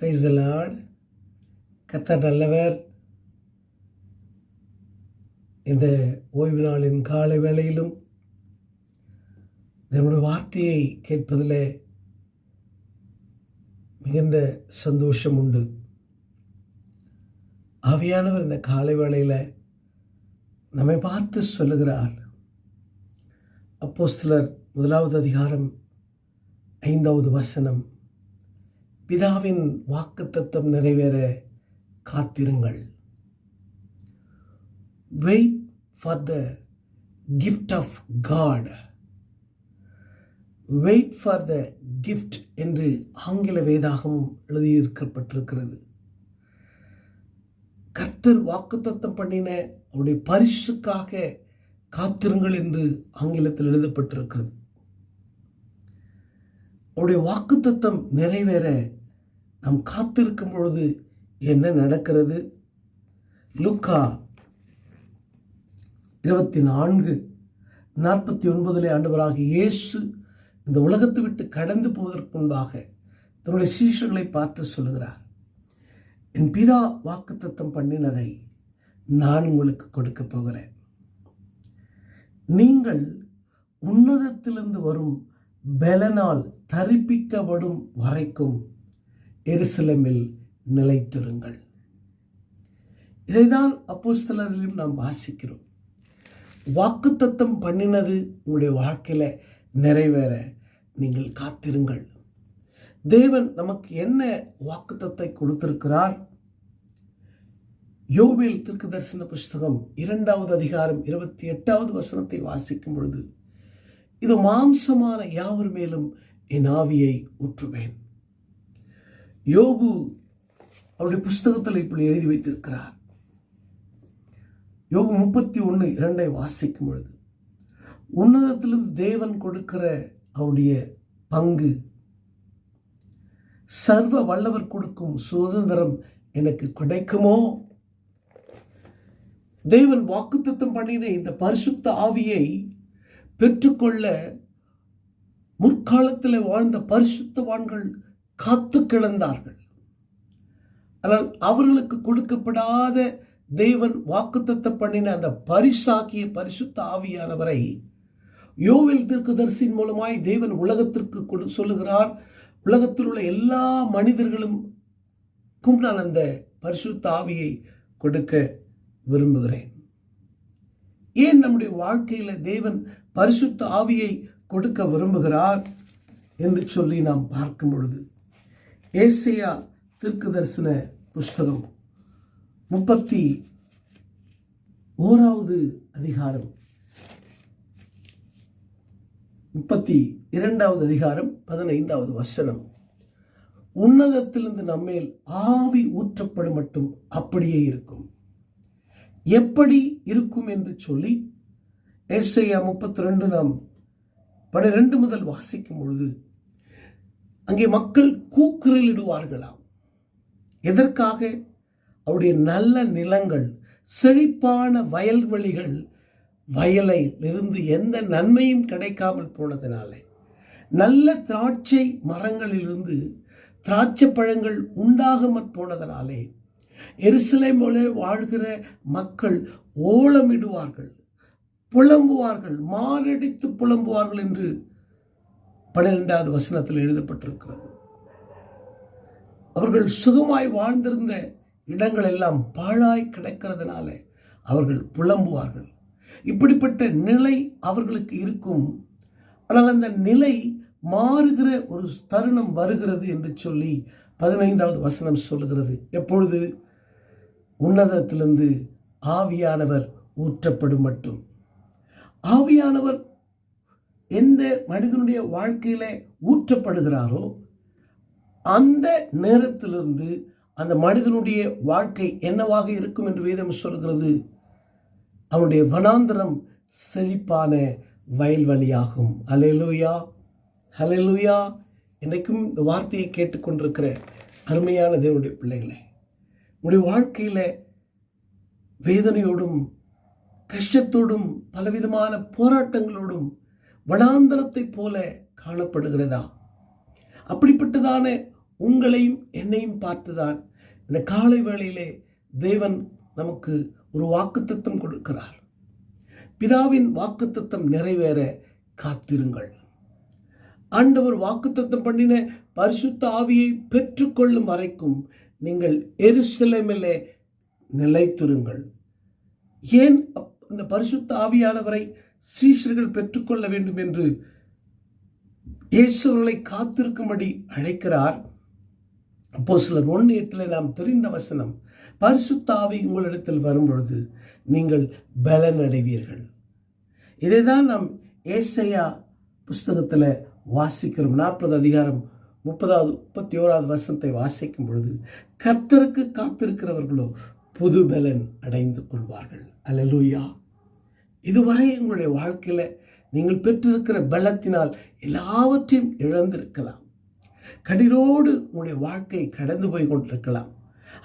Price த Lord கத்தர் நல்லவர். இந்த ஓய்வு நாளின் காலை வேளையிலும் நம்முடைய வார்த்தையை கேட்பதில் மிகுந்த சந்தோஷம் உண்டு. ஆவியானவர் இந்த காலை வேளையில் நம்மை பார்த்து சொல்லுகிறார். அப்போ சிலர் முதலாவது அதிகாரம் ஐந்தாவது வசனம். பிதாவின் வாக்குத்தத்தம் நிறைவேற காத்திருங்கள். Wait for the gift of God wait for the gift என்று ஆங்கில வேதாகம் எழுதியிருக்கப்பட்டிருக்கிறது. கர்த்தர் வாக்குத்தத்தம் பண்ணின அவருடைய பரிசுக்காக காத்திருங்கள் என்று ஆங்கிலத்தில் எழுதப்பட்டிருக்கிறது. அவருடைய வாக்குத்தத்தம் நிறைவேற நாம் காத்திருக்கும் பொழுது என்ன நடக்கிறது? லுக்கா இருபத்தி நான்கு நாற்பத்தி ஒன்பதிலே ஆண்டவராக இயேசு இந்த உலகத்தை விட்டு கடந்து போவதற்கு முன்பாக தன்னுடைய சீஷர்களை பார்த்து சொல்லுகிறார் என் பிதா வாக்குத்தத்தம் பண்ணினதை நான் உங்களுக்கு கொடுக்க போகிறேன். நீங்கள் உன்னதத்திலிருந்து வரும் பலனால் தரிப்பிக்கப்படும் வரைக்கும் எருசலமில் நிலைத்திருங்கள். இதைதான் அப்போஸ்தலரிலும் நாம் வாசிக்கிறோம். வாக்குத்தத்தம் பண்ணினது உங்களுடைய வாழ்க்கையில் நிறைவேற நீங்கள் காத்திருங்கள். தேவன் நமக்கு என்ன வாக்குத்தத்தை கொடுத்திருக்கிறார்? யோவில் திருக்கு தரிசன புஸ்தகம் இரண்டாவது அதிகாரம் இருபத்தி எட்டாவது வசனத்தை வாசிக்கும் பொழுது இது மாம்சமான யாவர் மேலும் என் ஆவியை ஊற்றுவேன். யோபு அவருடைய புஸ்தகத்தில் இப்படி எழுதி வைத்திருக்கிறார். யோபு முப்பத்தி ஒன்று இரண்டை வாசிக்கும் பொழுது உன்னதத்திலிருந்து தேவன் கொடுக்கிற அவருடைய பங்கு சர்வ வல்லவர் கொடுக்கும் சுதந்திரம் எனக்கு கிடைக்குமோ? தேவன் வாக்குத்தத்தம் பண்ணின இந்த பரிசுத்த ஆவியை பெற்றுக்கொள்ள முற்காலத்தில் வாழ்ந்த பரிசுத்தவான்கள் காத்து கிடந்தார்கள் ஆனால் அவர்களுக்கு கொடுக்கப்படாத தேவன் வாக்குத்தத்தை பண்ணின அந்த பரிசாக்கிய பரிசுத்த ஆவியானவரை யோவில் தீர்க்கதரிசியின் மூலமாய் தேவன் உலகத்திற்கு கொடு சொல்லுகிறார். உலகத்தில் உள்ள எல்லா மனிதர்களுக்கும் நான் அந்த பரிசுத்த ஆவியை கொடுக்க விரும்புகிறேன். ஏன் நம்முடைய வாழ்க்கையில் தேவன் பரிசுத்த ஆவியை கொடுக்க விரும்புகிறார்? என்று சொல்லி நாம் பார்க்கும் பொழுது ஏசியா தீர்க்கு தரிசன புஸ்தகம் முப்பத்தி ஓராவது அதிகாரம். முப்பத்தி இரண்டாவது அதிகாரம் பதினைந்தாவது வசனம். உன்னதத்திலிருந்து நம்மேல் ஆவி ஊற்றப்படும் மட்டும் அப்படியே இருக்கும். எப்படி இருக்கும் என்று சொல்லி ஏசையா முப்பத்தி ரெண்டு நாம் பனிரெண்டு முதல் வாசிக்கும் பொழுது அங்கே மக்கள் கூக்குரலிடுவார்களாம். எதற்காக? அவருடைய நல்ல நிலங்கள் செழிப்பான வயல்வெளிகள் வயலிலிருந்து எந்த நன்மையும் கிடைக்காமல் போனதினால. நல்ல திராட்சை மரங்களிலிருந்து திராட்சை பழங்கள் உண்டாகாமற் போனதனாலே எருசலேமோலே வாழ்கிற மக்கள் ஓலமிடுவார்கள் புலம்புவார்கள் மாரடித்து புலம்புவார்கள் என்று பன்னிரெண்டாவது வசனத்தில் எழுதப்பட்டிருக்கிறது. அவர்கள் சுகமாய் வாழ்ந்திருந்த இடங்கள் எல்லாம் பாழாய் கிடைக்கிறதுனால அவர்கள் புலம்புவார்கள். இப்படிப்பட்ட நிலை அவர்களுக்கு இருக்கும். ஆனால் அந்த நிலை மாறுகிற ஒரு தருணம் வருகிறது என்று சொல்லி பதினைந்தாவது வசனம் சொல்லுகிறது. எப்பொழுது? உன்னதத்திலிருந்து ஆவியானவர் ஊற்றப்படும் மட்டும். ஆவியானவர் எந்த மனிதனுடைய வாழ்க்கையில் ஊற்றப்படுகிறாரோ அந்த நேரத்திலிருந்து அந்த மனிதனுடைய வாழ்க்கை என்னவாக இருக்கும் என்று வேதம் சொல்கிறது? அவனுடைய வனாந்திரம் செழிப்பான வயல்வெளியாகும் அலையலூயா ஹலலூயா இன்றைக்கும் இந்த வார்த்தையை கேட்டுக்கொண்டிருக்கிற அருமையான தேவனுடைய பிள்ளைகளை உங்களுடைய வாழ்க்கையில் வேதனையோடும் கஷ்டத்தோடும் பலவிதமான போராட்டங்களோடும் வனாந்தரத்தைப் போல காணப்படுகிறதா? அப்படிப்பட்டதான உங்களையும் என்னையும் பார்த்துதான் இந்த காலை வேளையிலே தேவன் நமக்கு ஒரு வாக்குத்தத்தம் கொடுக்கிறார். பிதாவின் வாக்குத்தத்தம் நிறைவேற காத்திருங்கள். ஆண்டவர் வாக்குத்தத்தம் பண்ணின பரிசுத்த ஆவியை பெற்றுக்கொள்ளும் வரைக்கும் நீங்கள் எருசலேமிலே நிலைத்திருங்கள். ஏன் அப்- இந்த பரிசுத்த ஆவியானவரை சீஷர்கள் பெற்றுக்கொள்ள வேண்டும் என்று இயேசு அவர்களை காத்திருக்கும்படி அழைக்கிறார். அப்போ சிலர் ஒன்று எட்டில் நாம் தெரிந்த வசனம் பரிசுத்தாவை உங்களிடத்தில் வரும்பொழுது நீங்கள் பலன் அடைவீர்கள் இதை தான் நாம் ஏசையா புஸ்தகத்தில் வாசிக்கிறோம். நாற்பது அதிகாரம் முப்பதாவது முப்பத்தி ஓராவது வசனத்தை வாசிக்கும் பொழுது கர்த்தருக்கு காத்திருக்கிறவர்களோ புது பலன் அடைந்து கொள்வார்கள். அலலூயா இதுவரை உங்களுடைய வாழ்க்கையில் நீங்கள் பெற்றிருக்கிற பலத்தினால் எல்லாவற்றையும் இழந்திருக்கலாம். கண்ணீரோடு உங்களுடைய வாழ்க்கை கடந்து போய் கொண்டிருக்கலாம்.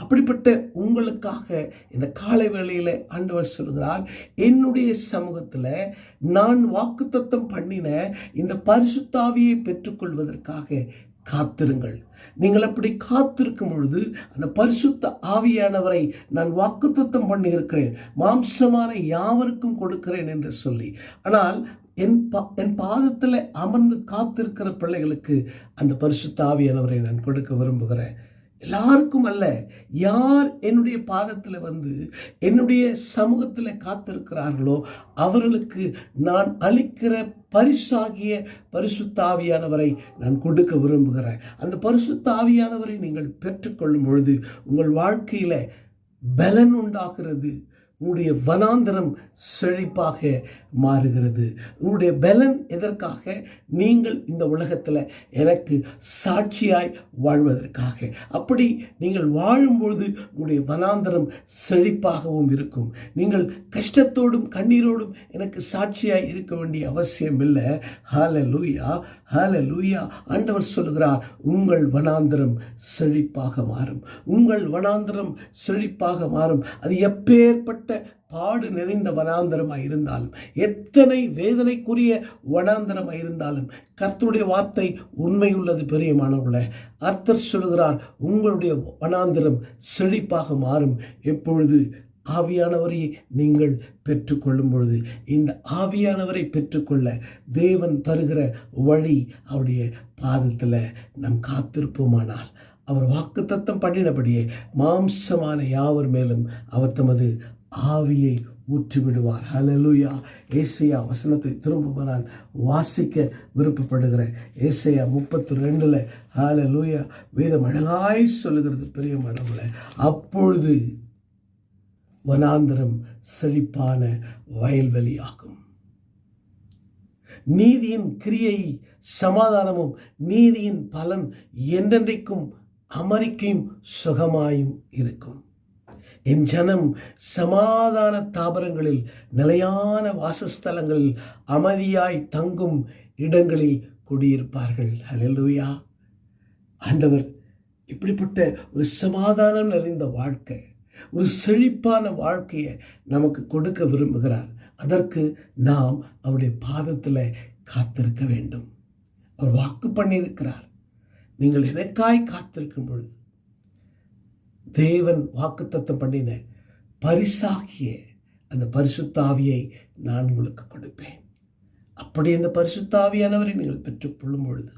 அப்படிப்பட்ட உங்களுக்காக இந்த காலை வேளையில் ஆண்டவர் சொல்கிறார் என்னுடைய சமூகத்தில் நான் வாக்குத்தத்தம் பண்ணின இந்த பரிசுத்தாவியை பெற்றுக்கொள்வதற்காக காத்திருங்கள். நீங்கள் அப்படி காத்திருக்கும் பொழுது அந்த பரிசுத்த ஆவியானவரை நான் வாக்குத்தத்தம் பண்ணியிருக்கிறேன். மாம்சமான யாவருக்கும் கொடுக்கிறேன் என்று சொல்லி. ஆனால் என் பா என் பாதத்தில் அமர்ந்து காத்திருக்கிற பிள்ளைகளுக்கு அந்த பரிசுத்த ஆவியானவரை நான் கொடுக்க விரும்புகிறேன். எல்லாருக்கும் அல்ல. யார் என்னுடைய பாதத்தில் வந்து என்னுடைய சமூகத்தில் காத்திருக்கிறார்களோ அவர்களுக்கு நான் அளிக்கிற பரிசாகிய பரிசுத்தாவியானவரை நான் கொடுக்க விரும்புகிறேன். அந்த பரிசுத்தாவியானவரை நீங்கள் பெற்றுக்கொள்ளும் பொழுது உங்கள் வாழ்க்கையில் பலன் உண்டாகிறது. உங்களுடைய வனாந்தரம் செழிப்பாக மாறுகிறது. உங்களுடைய பலன் எதற்காக? நீங்கள் இந்த உலகத்தில் எனக்கு சாட்சியாய் வாழ்வதற்காக. அப்படி நீங்கள் வாழும்பொழுது உங்களுடைய வனாந்தரம் செழிப்பாகவும் இருக்கும். நீங்கள் கஷ்டத்தோடும் கண்ணீரோடும் எனக்கு சாட்சியாய் இருக்க வேண்டிய அவசியம் இல்லை ஹால லூயா ஹால லூயா ஆண்டவர் சொல்கிறார் உங்கள் வனாந்தரம் செழிப்பாக மாறும். உங்கள் வனாந்தரம் செழிப்பாக மாறும். அது எப்பேற்பட்ட பாடு நிறைந்த வனாந்தரமாக இருந்தாலும் எத்தனை வேதனைக்குரிய வனாந்தரமாக இருந்தாலும் கர்த்தருடைய வார்த்தை உண்மையுள்ளது பெரியமானவர்களே அர்த்தர் சொல்கிறார் உங்களுடைய வனாந்தரம் செழிப்பாக மாறும். எப்பொழுது ஆவியானவரை நீங்கள் பெற்றுக்கொள்ளும் பொழுது இந்த ஆவியானவரை பெற்றுக்கொள்ள தேவன் தருகிற வழி அவருடைய பாதத்தில் நம் காத்திருப்போமானால் அவர் வாக்குத்தத்தம் பண்ணினபடியே மாம்சமான யாவர் மேலும் அவர் தமது ஆவியை ஊற்றிவிடுவார். ஹalleluya ஏசையா வசனத்தை திரும்ப நான் வாசிக்க விருப்பப்படுகிறேன். ஏசையா முப்பத்தி ரெண்டில் ஹalleluya வேதம் அழகாய் சொல்லுகிறது பெரிய பெரியமானவர்களே அப்பொழுது வனாந்தரம் செழிப்பான வயல்வெளியாகும். நீதியின் கிரியை சமாதானமும் நீதியின் பலன் என்றென்றைக்கும் அமரிக்கையும் சுகமாயும் இருக்கும். என் ஜனம் சமாதான தாபரங்களில் நிலையான வாசஸ்தலங்களில் அமைதியாய் தங்கும் இடங்களில் குடியிருப்பார்கள். ஹalleluya. ஆண்டவர் இப்படிப்பட்ட ஒரு சமாதானம் நிறைந்த வாழ்க்கை ஒரு செழிப்பான வாழ்க்கையை நமக்கு கொடுக்க விரும்புகிறார். அதற்கு நாம் அவருடைய பாதத்தில் காத்திருக்க வேண்டும். அவர் வாக்கு பண்ணியிருக்கிறார். நீங்கள் எனக்காய் காத்திருக்கும் பொழுது தேவன் வாக்குத்தத்தம் பண்ணின பரிசாகிய அந்த பரிசுத்தாவியை நான் உங்களுக்கு கொடுப்பேன். அப்படி அந்த பரிசுத்தாவியானவரை நீங்கள் பெற்றுக்கொள்ளும் பொழுது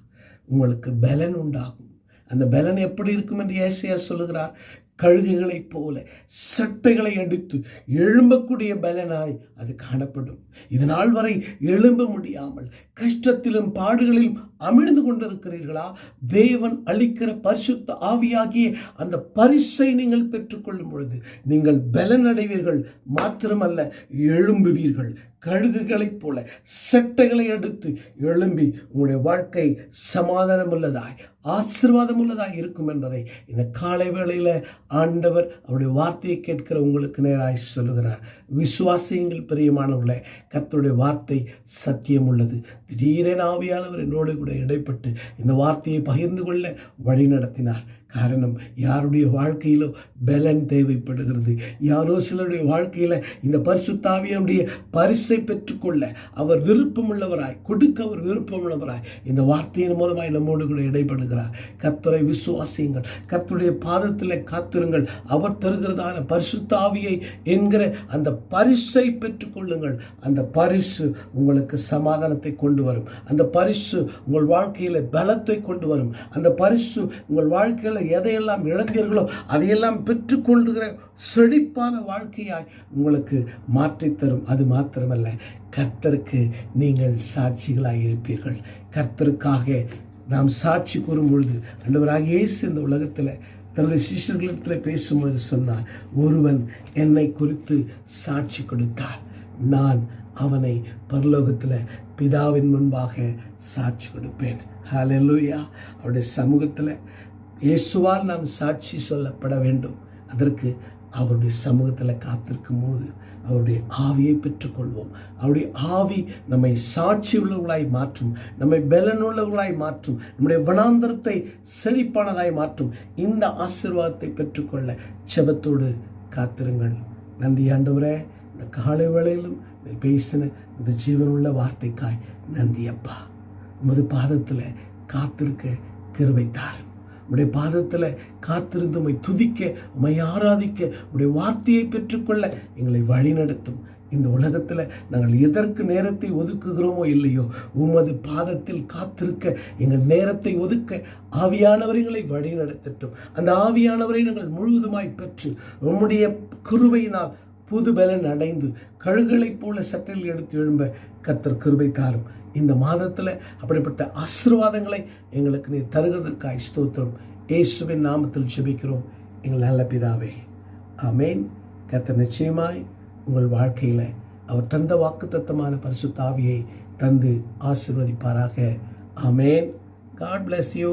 உங்களுக்கு பலன் உண்டாகும். அந்த பலன் எப்படி இருக்கும் என்று ஏசியா சொல்லுகிறார்? கழுகுகளைப் போல சட்டைகளை அடித்து எழும்பக்கூடிய பலனாய் அது காணப்படும். இதனால் வரை எழும்ப முடியாமல் கஷ்டத்திலும் பாடுகளிலும் அமிழ்ந்து கொண்டிருக்கிறீர்களா? தேவன் அளிக்கிற பரிசுத்த ஆவியாகிய அந்த பரிசை நீங்கள் பெற்றுக்கொள்ளும் பொழுது நீங்கள் பலன் அடைவீர்கள் மாத்திரமல்ல எழும்புவீர்கள். கழுகுகளைப் போல செட்டைகளை அடுத்து எழும்பி உங்களுடைய வாழ்க்கை சமாதானம் உள்ளதாய் ஆசீர்வாதம் உள்ளதாய் இருக்கும் என்பதை இந்த காலை வேளையில் ஆண்டவர் அவருடைய வார்த்தையை கேட்கிற உங்களுக்கு நேராய் சொல்லுகிறார். விசுவாசியங்கள் பிரியமானவர்களே கத்தருடைய வார்த்தை சத்தியம் உள்ளது. திடீரென ஆவியானவர் என்னோடு கூட இடைப்பட்டு இந்த வார்த்தையை பகிர்ந்து கொள்ள வழி நடத்தினார் காரணம் யாருடைய வாழ்க்கையிலோ பலன் தேவைப்படுகிறது? யாரோ சிலருடைய வாழ்க்கையில் இந்த பரிசுத்தாவியனுடைய பரிசை பெற்றுக்கொள்ள அவர் விருப்பமுள்ளவராய் கொடுக்க அவர் விருப்பமுள்ளவராய் இந்த வார்த்தையின் மூலமாய் நம்மோடு கூட இடைப்படுகிறார். கர்த்தரை விசுவாசியுங்கள். கத்துடைய பாதத்தில் காத்திருங்கள். அவர் தருகிறதான பரிசுத்தாவியை என்கிற அந்த பரிசை பெற்றுக்கொள்ளுங்கள். அந்த பரிசு உங்களுக்கு சமாதானத்தை கொண்டு வரும். அந்த பரிசு உங்கள் வாழ்க்கையில் பலத்தை கொண்டு வரும். அந்த பரிசு உங்கள் வாழ்க்கையில் எதையெல்லாம் இழந்தீர்களோ அதையெல்லாம் பெற்றுக்கொள்கிற செழிப்பான வாழ்க்கையாய் உங்களுக்கு மாற்றித்தரும் அது மாத்திரமல்ல கர்த்தருக்கு நீங்கள் சாட்சிகளாக இருப்பீர்கள். கர்த்தருக்காக நாம் சாட்சி கூறும் பொழுது அண்டவராக இயேசு இந்த உலகத்தில் தன்னுடைய சிஷ்யர்களிடத்தில் பேசும்பொழுது சொன்னார் ஒருவன் என்னை குறித்து சாட்சி கொடுத்தார். நான் அவனை பரலோகத்தில் பிதாவின் முன்பாக சாட்சி கொடுப்பேன். ஹalleluya அவருடைய சமூகத்தில் இயேசுவால் நாம் சாட்சி சொல்லப்பட வேண்டும். அதற்கு அவருடைய சமூகத்தில் காத்திருக்கும் போது அவருடைய ஆவியை பெற்றுக்கொள்வோம். அவருடைய ஆவி நம்மை சாட்சி உள்ளவர்களாய் மாற்றும் நம்மை பலனுள்ளவர்களாய் மாற்றும் நம்முடைய வனாந்தரத்தை செழிப்பானதாய் மாற்றும். இந்த ஆசிர்வாதத்தை பெற்றுக்கொள்ள செபத்தோடு காத்திருங்கள். நன்றி ஆண்டவரே. இந்த காலை வேளையிலும் பேசின இந்த ஜீவனுள்ள வார்த்தைக்காய் நன்றி அப்பா உமது பாதத்தில் காத்திருக்க கிருபை தாரும். உடைய பாதத்தில் காத்திருந்து உமை துதிக்க உமை ஆராதிக்க உடைய வார்த்தையை பெற்றுக்கொள்ள எங்களை வழிநடத்தும். இந்த உலகத்தில் நாங்கள் எதற்கு நேரத்தை ஒதுக்குகிறோமோ இல்லையோ உமது பாதத்தில் காத்திருக்க எங்கள் நேரத்தை ஒதுக்க ஆவியானவர் எங்களை வழிநடத்தட்டும். அந்த ஆவியானவரை நாங்கள் முழுவதுமாய் பெற்று உம்முடைய குருவையினால் புது பலன் அடைந்து கழுகளைப் போல சற்றில் எடுத்து எழும்ப கர்த்தர் கிருபை தாரும். இந்த மாதத்தில் அப்படிப்பட்ட ஆசீர்வாதங்களை எங்களுக்கு நீர் தருகிறதற்காய் ஸ்தோத்திரம். இயேசுவின் நாமத்தில் ஜெபிக்கிறோம். எங்கள் நல்ல பிதாவே ஆமேன். கர்த்தர் நிச்சயமாய் உங்கள் வாழ்க்கையில் அவர் தந்த வாக்குத்தத்தமான பரிசுத்தாவியை தந்து ஆசிர்வதிப்பாராக. ஆமேன். God bless you